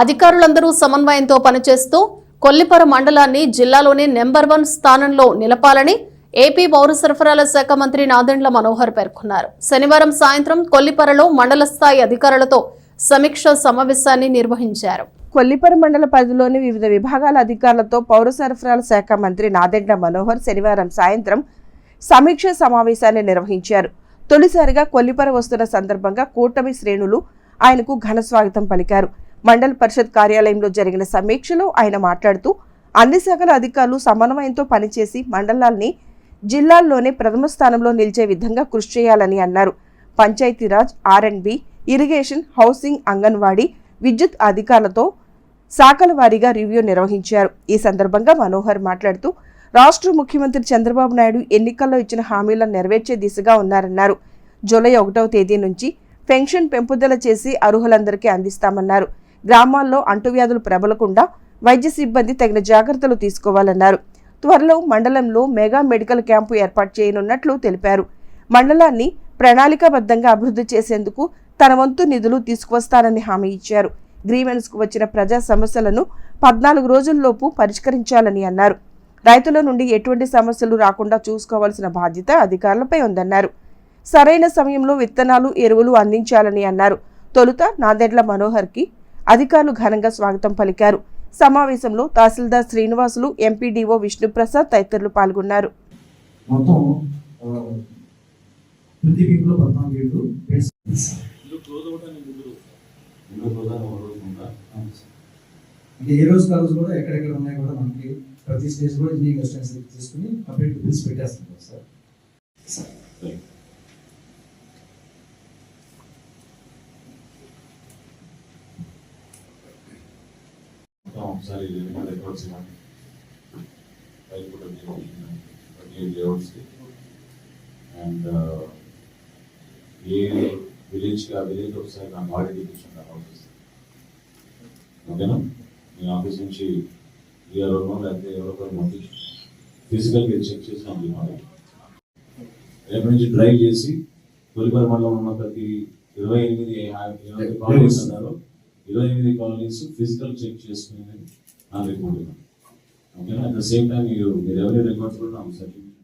అధికారులందరూ సమన్వయంతో పనిచేస్తూ కొల్లిపర మండలాన్ని జిల్లాలోని నెంబర్ వన్ స్థానంలో నిలపాలని ఏపీ పౌర సరఫరాల శాఖ మంత్రి నాదెండ్ల మనోహర్ పేర్కొన్నారు. శనివారం సాయంత్రం కొల్లిపరలో మండల స్థాయి అధికారులతో సమీక్ష సమావేశాన్ని నిర్వహించారు. కొల్లిపర మండల పరిధిలోని వివిధ విభాగాల అధికారులతో పౌర సరఫరాల శాఖ మంత్రి నాదెండ్ల మనోహర్ శనివారం సాయంత్రం సమీక్ష సమావేశాన్ని నిర్వహించారు. తొలిసారిగా కొల్లిపర వస్తున్న సందర్భంగా కూటమి శ్రేణులు ఆయనకు ఘన స్వాగతం పలికారు. మండల పరిషత్ కార్యాలయంలో జరిగిన సమీక్షలో ఆయన మాట్లాడుతూ అన్ని శాఖల అధికారులు సమన్వయంతో పనిచేసి మండలాల్ని జిల్లాల్లోనే ప్రథమ స్థానంలో నిలిచే విధంగా కృషి చేయాలని అన్నారు. పంచాయతీరాజ్ ఆర్ఎండ్బి ఇరిగేషన్ హౌసింగ్ అంగన్వాడీ విద్యుత్ అధికారులతో శాఖల వారీగా రివ్యూ నిర్వహించారు. ఈ సందర్భంగా మనోహర్ మాట్లాడుతూ రాష్ట్ర ముఖ్యమంత్రి చంద్రబాబు నాయుడు ఎన్నికల్లో ఇచ్చిన హామీలను నెరవేర్చే దిశగా ఉన్నారన్నారు. జూలై ఒకటవ తేదీ నుంచి పెన్షన్ పెంపుదల చేసి అర్హులందరికీ అందిస్తామన్నారు. గ్రామాల్లో అంటువ్యాధులు ప్రబలకుండా వైద్య సిబ్బంది తగిన జాగ్రత్తలు తీసుకోవాలన్నారు. త్వరలో మండలంలో మెగా మెడికల్ క్యాంపు ఏర్పాటు చేయనున్నట్లు తెలిపారు. మండలాన్ని ప్రణాళికాబద్ధంగా అభివృద్ధి చేసేందుకు తన వంతు నిధులు తీసుకువస్తానని హామీ ఇచ్చారు. గ్రీవెన్స్కు వచ్చిన ప్రజా సమస్యలను పద్నాలుగు రోజుల్లోపు పరిష్కరించాలని అన్నారు. రైతుల నుండి ఎటువంటి సమస్యలు రాకుండా చూసుకోవాల్సిన బాధ్యత అధికారులపై ఉందన్నారు. సరైన సమయంలో విత్తనాలు ఎరువులు అందించాలని అన్నారు. తొలుత నాదెడ్ల మనోహర్కి అధికారులు ఘనంగా స్వాగతం పలికారు. సమావేశంలో తహసీల్దార్ శ్రీనివాసులు ఎంపీడీఓ విష్ణుప్రసాద్ తదితరులు పాల్గొన్నారు. అంటే ఏ రోజు రోజు కూడా ఎక్కడెక్కడ ఉన్నాయి కూడా మనకి ప్రతి స్టేజ్ కూడా ఇంజనీరింగ్ అసిస్టెంట్స్ తీసుకుని కంప్లీట్ బిల్స్ పెట్టేస్తున్నాం సార్. ఒకసారి రెండు రికార్డ్స్ ఇవ్వండి ఫైల్ కూడా ప్రతి లేఅవుట్స్కి అండ్ ఏ విలేజ్కి ఆ విలేజ్ ఒకసారి నాకు ఆడిట్ ఇప్పించండి హౌసెస్ ఓకేనా మీ ఆఫీస్ నుంచి ఈఆర్ఓనో లేకపోతే ఎవరొకరు ఒకరు పంపించి ఫిజికల్గా చెక్ చేసినాం నాకు ఇవ్వాలి రేపు నుంచి డ్రైవ్ చేసి తొలిపరి మండలం ఉన్న ప్రతి ఇరవై ఎనిమిది ఇరవై కాలనీస్ అన్నారు ఇరవై ఎనిమిది కాలనీస్ ఫిజికల్ చెక్ చేసుకునేది నా రిపోర్ట్ ఓకేనా? అట్ ద సేమ్ టైం మీరు మీరు ఎవరి రికార్డ్స్ కూడా నాకు సర్టిఫికేట్